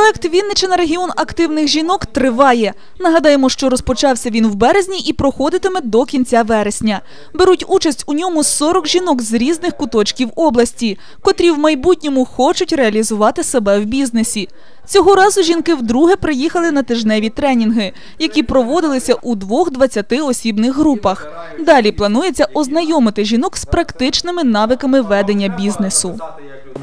Проект Вінничина регіон активних жінок триває. Нагадаємо, що розпочався він в березні і проходитиме до кінця вересня. Беруть участь у ньому 40 жінок з різних куточків області, котрі в майбутньому хочуть реалізувати себе в бізнесі. Цього разу жінки вдруге приїхали на тижневі тренінги, які проводилися у двох 20-осібних групах. Далі планується ознайомити жінок з практичними навиками ведення бізнесу.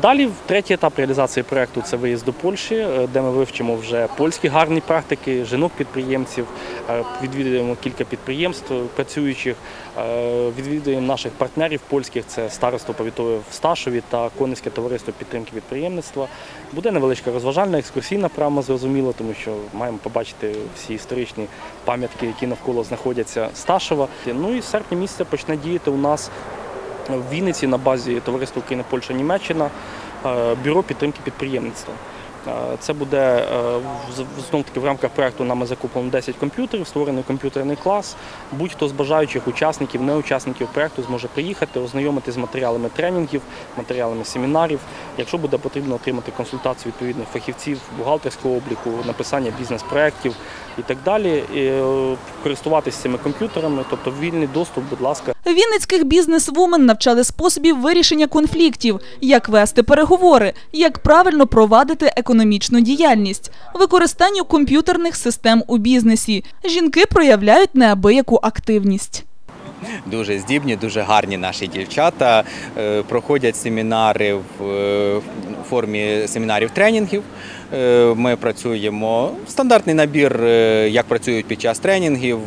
Далі третій етап реалізації проекту це виїзд до Польщі, е, де ми вивчимо вже польські гарні практики, жінок-підприємців, е, відвідуємо кілька підприємств працюючих, е, відвідуємо наших партнерів польських, це староство повітове в Сташові та Конницьке товариство підтримки підприємництва. Буде невеличка розважальна екскурсійна програма, зрозуміло, тому що маємо побачити всі історичні пам'ятки, які навколо знаходяться Сташова. Ну і з серпня місяця почне діяти у нас в Вінниці на базі товариства Україна, Польща, Німеччина е, бюро підтримки підприємництва. Е, Це буде е, знов таки в рамках проекту нами закуплено 10 комп'ютерів, створений комп'ютерний клас. Будь-хто з бажаючих учасників, неучасників проекту зможе приїхати, ознайомитися з матеріалами тренінгів, матеріалами семінарів. Якщо буде потрібно отримати консультацію відповідних фахівців бухгалтерського обліку, написання бізнес-проєктів і так далі, і, користуватися цими комп'ютерами, тобто вільний доступ, будь ласка. Вінницьких бізнес-вумен навчали способів вирішення конфліктів, як вести переговори, як правильно провадити економічну діяльність, використанню комп'ютерних систем у бізнесі. Жінки проявляють неабияку активність. Дуже здібні, дуже гарні наші дівчата. Е, Проходять семінари в е, формі семінарів тренінгів. Е, Ми працюємо стандартний набір, е, як працюють під час тренінгів,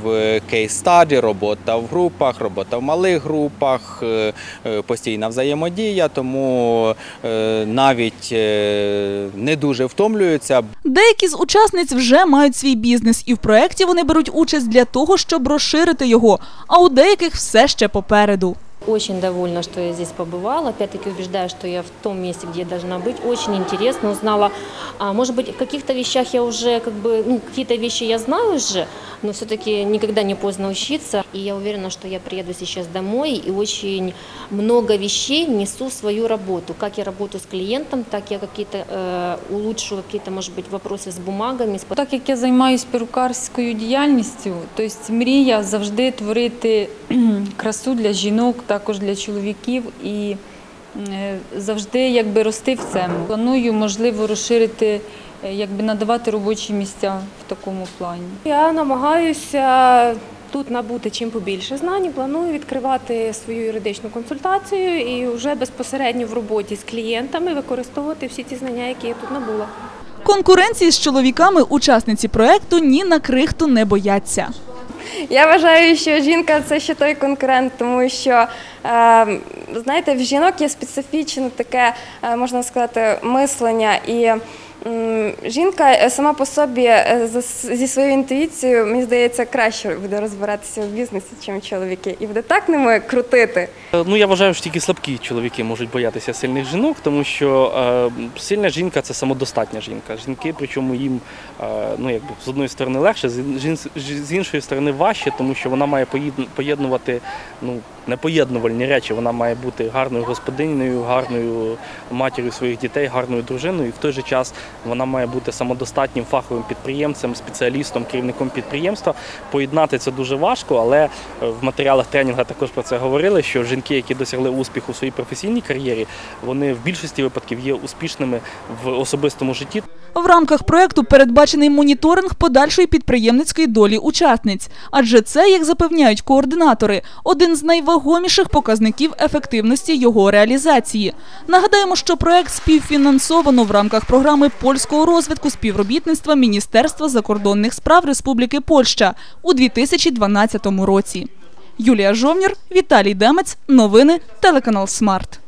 кейс-стаді, робота в групах, робота в малих групах, е, постійна взаємодія, тому навіть не дуже втомлюються. Деякі з учасниць вже мають свій бізнес, і в проєкті вони беруть участь для того, щоб розширити його. А у деяких все ще попереду. Очень довольна, что я здесь побывала. Опять-таки убеждаю, что я в том месте, где я должна быть. Очень интересно узнала. А, может быть, в каких-то вещах я уже, как бы, ну, какие-то вещи я знаю уже, но все-таки никогда не поздно учиться. И я уверена, что я приеду сейчас домой и очень много вещей внесу в свою работу. Как я работаю с клиентом, так я какие-то э, улучшу какие-то, может быть, вопросы с бумагами, с Так як я займаюся перукарською діяльністю, тобто мрія завжди творити кхм, красу для жінок, також для чоловіків і е, завжди якби рости в цьому. Планую, можливо, розширити, е, якби надавати робочі місця в такому плані. Я намагаюся тут набути чим побільше знань. і Планую відкривати свою юридичну консультацію і вже безпосередньо в роботі з клієнтами використовувати всі ті знання, які я тут набула. Конкуренції з чоловіками учасниці проєкту ні на крихту не бояться. Я вважаю, що жінка це ще той конкурент, тому що е, знаєте, в жінок є специфічне таке, е, можна сказати, мислення і. Жінка е, сама по собі е, зі своєю інтуїцією, мені здається, краще буде розбиратися в бізнесі, ніж чоловіки, і буде так ними крутити. Е, Ну, я вважаю, що тільки слабкі чоловіки можуть боятися сильних жінок, тому що е, сильна жінка це самодостатня жінка. Жінки, причому їм е, ну, якби, з одної сторони легше, з, іншої сторони важче, тому що вона має поєднувати ну, непоєднувальні речі. Вона має бути гарною господинею, гарною матір'ю своїх дітей, гарною дружиною. І в той же час вона має бути самодостатнім фаховим підприємцем, спеціалістом, керівником підприємства. Поєднати це дуже важко, але е, в матеріалах тренінгу також про це говорили, що жінки, які досягли успіху у своїй професійній кар'єрі, вони в більшості випадків є успішними в особистому житті. В рамках проєкту передбачений моніторинг подальшої підприємницької долі учасниць, адже це, як запевняють координатори, один з найвагоміших показників ефективності його реалізації. Нагадаємо, що проєкт співфінансовано в рамках програми польського розвитку співробітництва Міністерства закордонних справ Республіки Польща у 2012 році. Юлія Жовнір, Віталій Демець. Новини телеканал Смарт.